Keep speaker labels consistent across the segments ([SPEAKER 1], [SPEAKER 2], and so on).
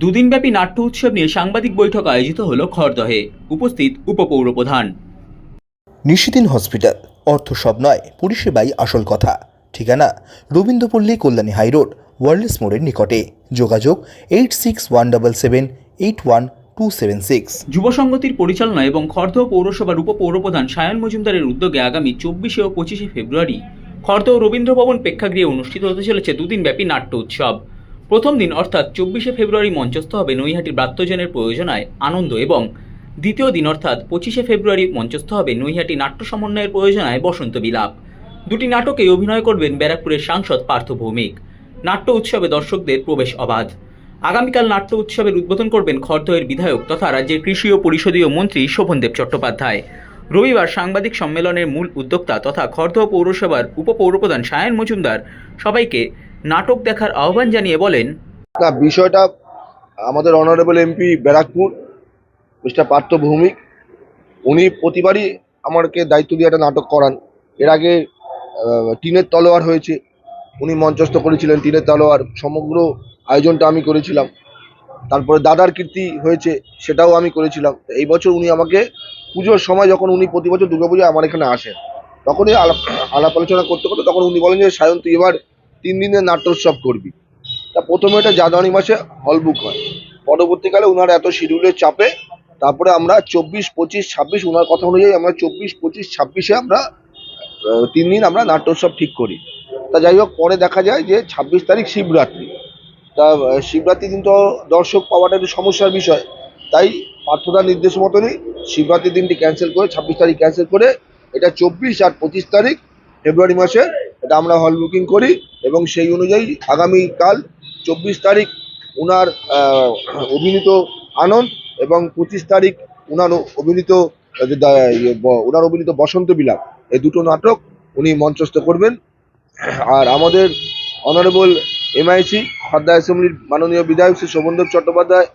[SPEAKER 1] দুদিনব্যাপী নাট্য উৎসব নিয়ে সাংবাদিক বৈঠক আয়োজিত হল খড়দহে উপস্থিত উপপৌরপ্রধান।
[SPEAKER 2] নিশিদিন হসপিটাল অর্থ সব নয় পরিষেবাই আসল কথা। ঠিকানা রবীন্দ্রপল্লী কল্যাণী হাইরোড ওয়ার্ল্ডস মোড়ের নিকটে। যোগাযোগ eight six one double seven eight one two seven six.
[SPEAKER 1] যুব সংগতির পরিচালনা এবং খড়দহ পৌরসভার উপপৌরপ্রধান সায়ন মজুমদারের উদ্যোগে আগামী চব্বিশে ও পঁচিশে ফেব্রুয়ারি খড়দহ রবীন্দ্র ভবন প্রেক্ষাগৃহে অনুষ্ঠিত হতে চলেছে দুদিনব্যাপী নাট্য উৎসব। প্রথম দিন অর্থাৎ চব্বিশে ফেব্রুয়ারি মঞ্চস্থ হবে নৈহাটির ব্রাত্যজনের প্রয়োজনায় আনন্দ এবং দ্বিতীয় দিন অর্থাৎ পঁচিশে ফেব্রুয়ারি মঞ্চস্থ হবে নৈহাটি নাট্য সমন্বয়ের প্রয়োজনায় বসন্ত বিলাপ। দুটি নাটকে অভিনয় করবেন ব্যারাকপুরের সাংসদ পার্থ ভৌমিক। নাট্য উৎসবে দর্শকদের প্রবেশ অবাধ। আগামীকাল নাট্য উৎসবের উদ্বোধন করবেন খড়দহের বিধায়ক তথা রাজ্যের কৃষি ও পরিষদীয় মন্ত্রী শোভনদেব চট্টোপাধ্যায়। রবিবার সাংবাদিক সম্মেলনের মূল উদ্যোক্তা তথা খড়দহ পৌরসভার উপপৌরপ্রধান সায়ন মজুমদার সবাইকে নাটক দেখার আহ্বান জানিয়ে বলেন
[SPEAKER 3] বিষয়টা আমাদের honourable MP Barrackpore, mister Partha Bhowmick, উনি প্রতিবারই আমাকে দায়িত্ব দিয়ে একটা নাটক করান। এর আগে টিনের তলোয়ার হয়েছে, উনি মঞ্চস্থ করেছিলেন টিনের তলোয়ার, সমগ্র আয়োজনটা আমি করেছিলাম। তারপরে দাদার কীর্তি হয়েছে, সেটাও আমি করেছিলাম। এই বছর উনি আমাকে, পুজোর সময় যখন উনি প্রতি বছর দুর্গাপূজায় আমার এখানে আসেন, তখনই আলাপ আলোচনা করতে করতে তখন উনি বলেন যে সায়ন তুই এবার তিন দিনের নাট্যোৎসব করবি। তা প্রথমে এটা জানুয়ারি মাসে হল বুক হয়। পরবর্তীকালে ওনার এত শিডিউলের চাপে, তারপরে আমরা চব্বিশ, পঁচিশ, ছাব্বিশ ওনার কথা অনুযায়ী আমরা চব্বিশ, পঁচিশ, ছাব্বিশে আমরা তিন দিন আমরা নাট্যোৎসব ঠিক করি। তা যাই হোক, পরে দেখা যায় যে ছাব্বিশ তারিখ শিবরাত্রি। তা শিবরাত্রি দিন তো দর্শক পাওয়াটা একটু সমস্যার বিষয়। তাই পার্থদার নির্দেশ মতনই শিবরাত্রির দিনটি ক্যান্সেল করে, ছাব্বিশ তারিখ ক্যান্সেল করে, এটা চব্বিশ আর পঁচিশ তারিখ ফেব্রুয়ারি মাসে এটা আমরা হল বুকিং করি এবং সেই অনুযায়ী আগামীকাল চব্বিশ তারিখ উনার অভিনীত আনন্দ এবং পঁচিশ তারিখ উনার অভিনীত উনার অভিনীত বসন্ত বিলাপ। এই দুটো নাটক উনি মঞ্চস্থ করবেন। আর আমাদের অনারেবল এমআইসি খর্দা অ্যাসেম্বলির মাননীয় বিধায়ক শ্রী শোভনদেব চট্টোপাধ্যায়,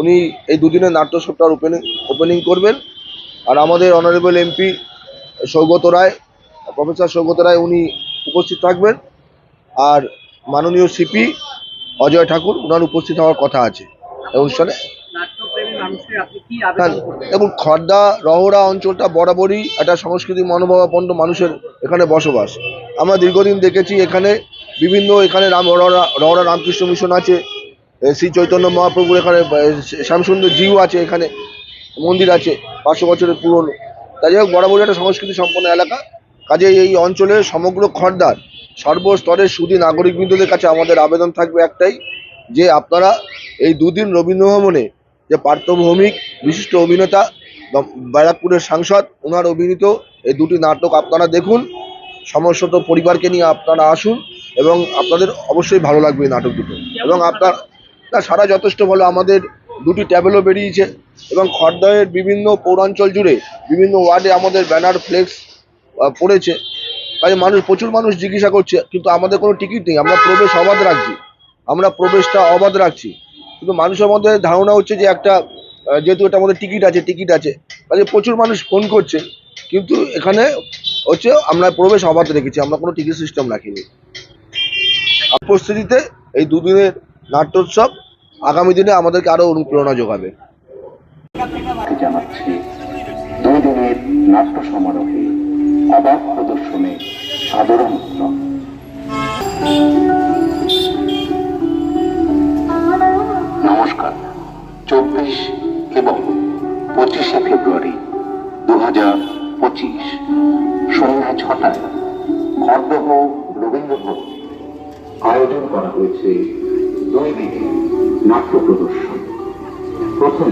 [SPEAKER 3] উনি এই দুদিনের নাট্যোৎসবটার ওপেনিং ওপেনিং করবেন। আর আমাদের honourable MP Saugata Roy professor Saugata Roy, উনি উপস্থিত থাকবেন। আর মাননীয় সিপি অজয় ঠাকুর ওনার উপস্থিত হওয়ার কথা আছে অনুষ্ঠানে। হ্যাঁ, এবং খর্দা রহরা অঞ্চলটা বরাবরই একটা সংস্কৃতি মনোভাবাপন্ন মানুষের এখানে বসবাস। আমরা দীর্ঘদিন দেখেছি এখানে বিভিন্ন এখানে রাম রহরা রহরা রামকৃষ্ণ মিশন আছে শ্রী চৈতন্য মহাপ্রভুর এখানে শ্যামসুন্দর জিউ আছে এখানে মন্দির আছে পাঁচশো বছরের পুরনো। তাই যাই হোক বরাবরই একটা সংস্কৃতি সম্পন্ন এলাকা। কাজে এই অঞ্চলের সমগ্র খর্দার সর্বস্তরের সুদী নাগরিকবৃন্দদের কাছে আমাদের আবেদন থাকবে একটাই, যে আপনারা এই দুদিন রবীন্দ্র ভবনে যে পার্থভৌমিক বিশিষ্ট অভিনেতা ব্যারাকপুরের সাংসদ ওনার অভিনীত এই দুটি নাটক আপনারা দেখুন, সমস্ত পরিবারকে নিয়ে আপনারা আসুন এবং আপনাদের অবশ্যই ভালো লাগবে এই নাটক দুটো এবং আপনার, না, সারা যথেষ্ট ভালো, আমাদের দুটি ট্যাবেলও বেরিয়েছে এবং খড়দহের বিভিন্ন পৌরাঞ্চল জুড়ে বিভিন্ন ওয়ার্ডে আমাদের ব্যানার ফ্লেক্স পড়েছে। কাজে মানুষ, প্রচুর মানুষ জিজ্ঞাসা করছে, কিন্তু আমাদের কোনো টিকিট নেই। আমরা প্রবেশ অবাধ রাখছি। আমরা প্রবেশটা অবাধ রাখছি। কিন্তু মানুষের মধ্যে ধারণা হচ্ছে যে একটা যেহেতু এটা আমাদের টিকিট আছে টিকিট আছে কাজে প্রচুর মানুষ ফোন করছে। কিন্তু এখানে হচ্ছে আমরা প্রবেশ অবাধ রেখেছি, আমরা কোনো টিকিট সিস্টেম রাখিনি। উপস্থিতিতে এই দুদিনের নাট্যোৎসব আগামী দিনে আমাদেরকে আরও অনুপ্রেরণা যোগাবে।
[SPEAKER 4] জানাচ্ছি দুই দিনের নাট্য সমারোহে অবাক প্রদর্শনে সাদর নমস্কার। চব্বিশ এবং পঁচিশে ফেব্রুয়ারি দু হাজার পঁচিশ, সন্ধ্যা ছটায় খড়দহ রবীন্দ্র ভবনে আয়োজন করা হয়েছে দুই দিনের নাট্য প্রদর্শন। প্রথম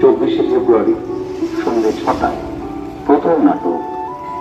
[SPEAKER 4] চব্বিশে ফেব্রুয়ারি সন্ধ্যে ছটায় প্রথম নাটক